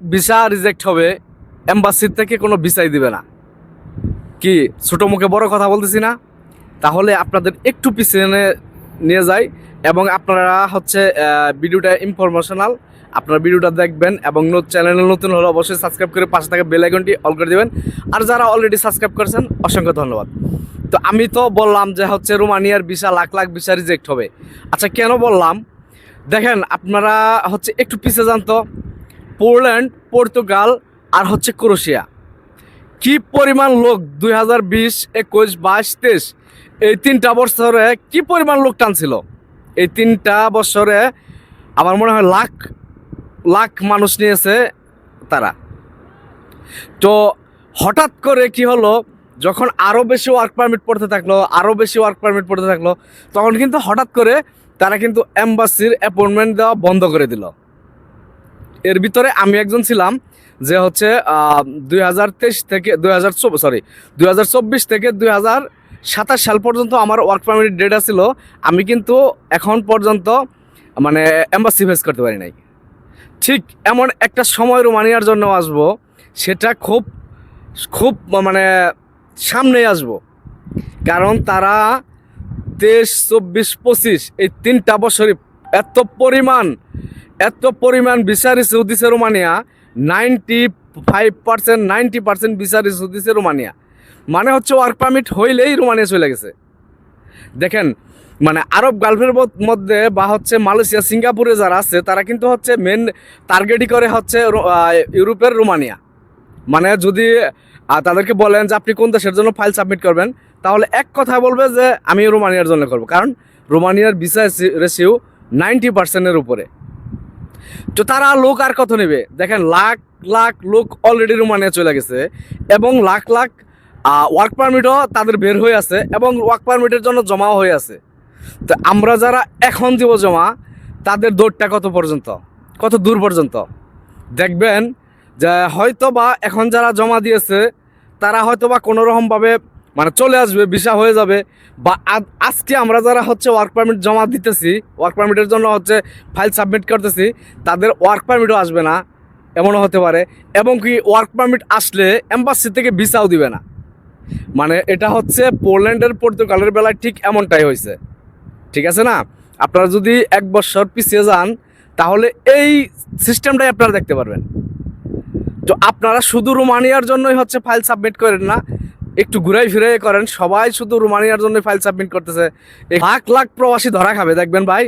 Visa reject হবে এম্বাসির থেকে কোনো ভিসাই দিবে না। কি, ছোটো মুখে বড় কথা বলতেছি না? তাহলে আপনাদের একটু পিছনে নিয়ে যাই এবং আপনারা হচ্ছে ভিডিওটা ইনফরমেশনাল আপনারা ভিডিওটা দেখবেন এবং চ্যানেলে নতুন হলে অবশ্যই সাবস্ক্রাইব করে পাশে থাকা বেল আইকনটি অল করে দেবেন। আর যারা অলরেডি সাবস্ক্রাইব করেছেন, অসংখ্য ধন্যবাদ। তো আমি তো বললাম যে হচ্ছে রোমানিয়ার visa lakh lakh visa reject হবে। আচ্ছা কেন বললাম? দেখেন, আপনারা হচ্ছে একটু পিছিয়ে যান তো। পোল্যান্ড, পর্তুগাল আর হচ্ছে ক্রোশিয়া। কি পরিমাণ লোক দুই হাজার বিশ, একুশ, বাইশ, তেইশ, এই তিনটা বছরে কি পরিমাণ লোক টানছিল? এই তিনটা বছরে আমার মনে হয় লাখ লাখ মানুষ নিয়েছে তারা। তো হঠাৎ করে কি হলো, যখন আরও বেশি ওয়ার্ক পারমিট পড়তে থাকল আরও বেশি ওয়ার্ক পারমিট পড়তে থাকল, তখন কিন্তু হঠাৎ করে তারা কিন্তু অ্যাম্বাসির অ্যাপয়েন্টমেন্ট দেওয়া বন্ধ করে দিল। এর ভিতরে আমি একজন ছিলাম যে হচ্ছে দুই হাজার তেইশ থেকে, দুই হাজার সরি দুই হাজার চব্বিশ থেকে দুই সাতাশ সাল পর্যন্ত আমার ওয়ার্ক পারমিট ডেট ছিল আমি কিন্তু এখন পর্যন্ত মানে অ্যাম্বাসি ফেস করতে পারি নাই। ঠিক এমন একটা সময় রোমানিয়ার জন্য আসব, সেটা খুব খুব মানে সামনেই আসব। কারণ তারা তেইশ, চব্বিশ, পঁচিশ, এই তিনটা বছরই এত পরিমাণ এত পরিমাণ বিচারি রিসিউ দিছে Romania ninety five percent ninety percent বিচারি রিসিউ দিছে রোমানিয়া। মানে হচ্ছে ওয়ার্ক পারমিট হইলেই রোমানিয়া চলে গেছে। দেখেন মানে আরব গালফের মধ্যে বা হচ্ছে মালয়েশিয়া, সিঙ্গাপুরে যারা আছে, তারা কিন্তু হচ্ছে মেন টার্গেটই করে হচ্ছে ইউরোপের রোমানিয়া। মানে যদি তাদেরকে বলেন যে আপনি কোন দেশের জন্য ফাইল সাবমিট করবেন, তাহলে এক কথা বলবে যে আমি রোমানিয়ার জন্য করব। কারণ রোমানিয়ার ভিসা রেসিউ নাইনটি পার্সেন্টের উপরে। তো তারা লোক আর কত নেবে? দেখেন, লাখ লাখ লোক অলরেডি রোমানিয়া চলে গেছে এবং লাখ লাখ ওয়ার্ক পারমিটও তাদের বের হয়ে আছে এবং ওয়ার্ক পারমিটের জন্য জমাও হয়ে আছে। তো আমরা যারা এখন দিব জমা, তাদের দৌড়টা কত পর্যন্ত? কত দূর পর্যন্ত? দেখবেন যে হয়তো বা এখন যারা জমা দিয়েছে, তারা হয়তো বা কোনো রকমভাবে মানে চলে আসবে, ভিসা হয়ে যাবে। বা আজ- আজকে আমরা যারা হচ্ছে ওয়ার্ক পারমিট জমা দিতেছি ওয়ার্ক পারমিটের জন্য হচ্ছে ফাইল সাবমিট করতেছি, তাদের ওয়ার্ক পারমিটও আসবে না, এমনও হতে পারে। এবং কি ওয়ার্ক পারমিট আসলে এম্বাসি থেকে ভিসাও দিবে না। মানে এটা হচ্ছে পোল্যান্ডের পর্তুগালের বেলায় ঠিক এমনটাই হয়েছে। ঠিক আছে না? আপনারা যদি এক বছর পিছিয়ে যান, তাহলে এই সিস্টেমটাই আপনারা দেখতে পারবেন। তো আপনারা শুধু রোমানিয়ার জন্যই হচ্ছে ফাইল সাবমিট করেন না একটু ঘুরাই ফিরাই করেন, সবাই শুধু রোমানিয়ার জন্য ফাইল সাবমিট করতেছে। লাখ লাখ প্রবাসী ধরা খাবে, দেখবেন ভাই।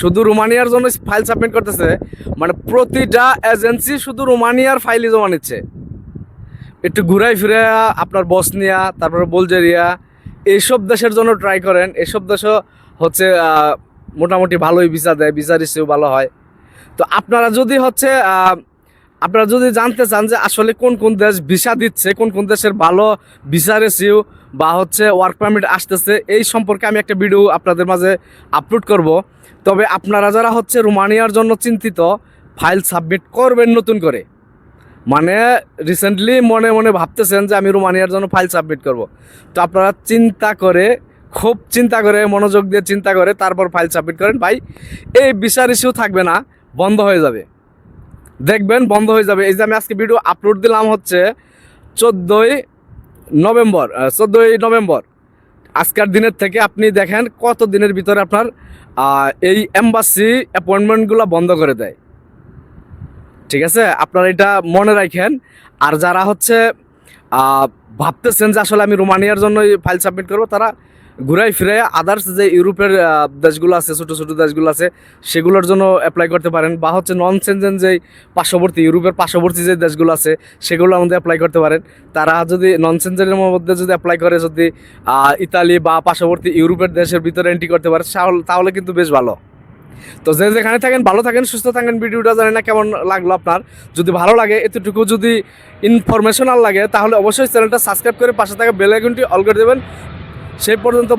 শুধু রোমানিয়ার জন্য ফাইল সাবমিট করতেছে মানে প্রতিটা এজেন্সি শুধু রোমানিয়ার ফাইলই জমা নিচ্ছে। একটু ঘুরাই ফিরে আপনার বসনিয়া, তারপরে বুলগেরিয়া এইসব দেশের জন্য ট্রাই করেন। এসব দেশও হচ্ছে মোটামুটি ভালোই ভিসা দেয় ভিসা রিসিভ ভালো হয়। তো আপনারা যদি হচ্ছে আপনারা যদি জানতে চান যে আসলে কোন কোন দেশ ভিসা দিচ্ছে, কোন কোন দেশের ভালো ভিসা রিসিউ বা হচ্ছে ওয়ার্ক পারমিট আসতেছে, এই সম্পর্কে আমি একটা ভিডিও আপনাদের মাঝে আপলোড করব। তবে আপনারা যারা হচ্ছে রোমানিয়ার জন্য চিন্তিত ফাইল সাবমিট করবেন নতুন করে। মানে রিসেন্টলি মনে মনে ভাবতেছেন যে আমি রোমানিয়ার জন্য ফাইল সাবমিট করব। তো আপনারা চিন্তা করে, খুব চিন্তা করে, মনোযোগ দিয়ে চিন্তা করে তারপর ফাইল সাবমিট করেন। ভাই, এই বিচার ইস্যু থাকবে না, বন্ধ হয়ে যাবে। দেখবেন, বন্ধ হয়ে যাবে। এই যে আমি আজকে ভিডিও আপলোড দিলাম হচ্ছে চোদ্দোই নভেম্বর চোদ্দোই নভেম্বর। আজকের দিনের থেকে আপনি দেখেন কত দিনের ভিতরে আপনার এই এম্বাসি অ্যাপয়েন্টমেন্টগুলো বন্ধ করে দেয়। ঠিক আছে? আপনারা এটা মনে রাখেন। আর যারা হচ্ছে ভাবতেছেন যে আসলে আমি রোমানিয়ার জন্য ফাইল সাবমিট করব, তারা ঘুরাই ফিরে আদার্স যে ইউরোপের দেশগুলো আছে, ছোটো ছোটো দেশগুলো আছে, সেগুলোর জন্য অ্যাপ্লাই করতে পারেন বা হচ্ছে নন সেনজেন যেই পার্শ্ববর্তী, ইউরোপের পার্শ্ববর্তী যে দেশগুলো আছে সেগুলো আমাদের অ্যাপ্লাই করতে পারেন। তারা যদি নন সেনজেনের মধ্যে যদি অ্যাপ্লাই করে, যদি ইতালি বা পার্শ্ববর্তী ইউরোপের দেশের ভিতরে এন্ট্রি করতে পারে, তাহলে- কিন্তু বেশ ভালো। তো যে যেখানে থাকেন, ভালো থাকেন, সুস্থ থাকেন, ভিডিওটা জানি না কেমন লাগল আপনার। যদি ভালো লাগে, এতটুকু যদি ইনফরমেশনাল লাগে, তাহলে অবশ্যই চ্যানেলটা সাবস্ক্রাইব করে পাশে থাকা বেল আইকনটি অল করে দেবেন। সেই পর্যন্ত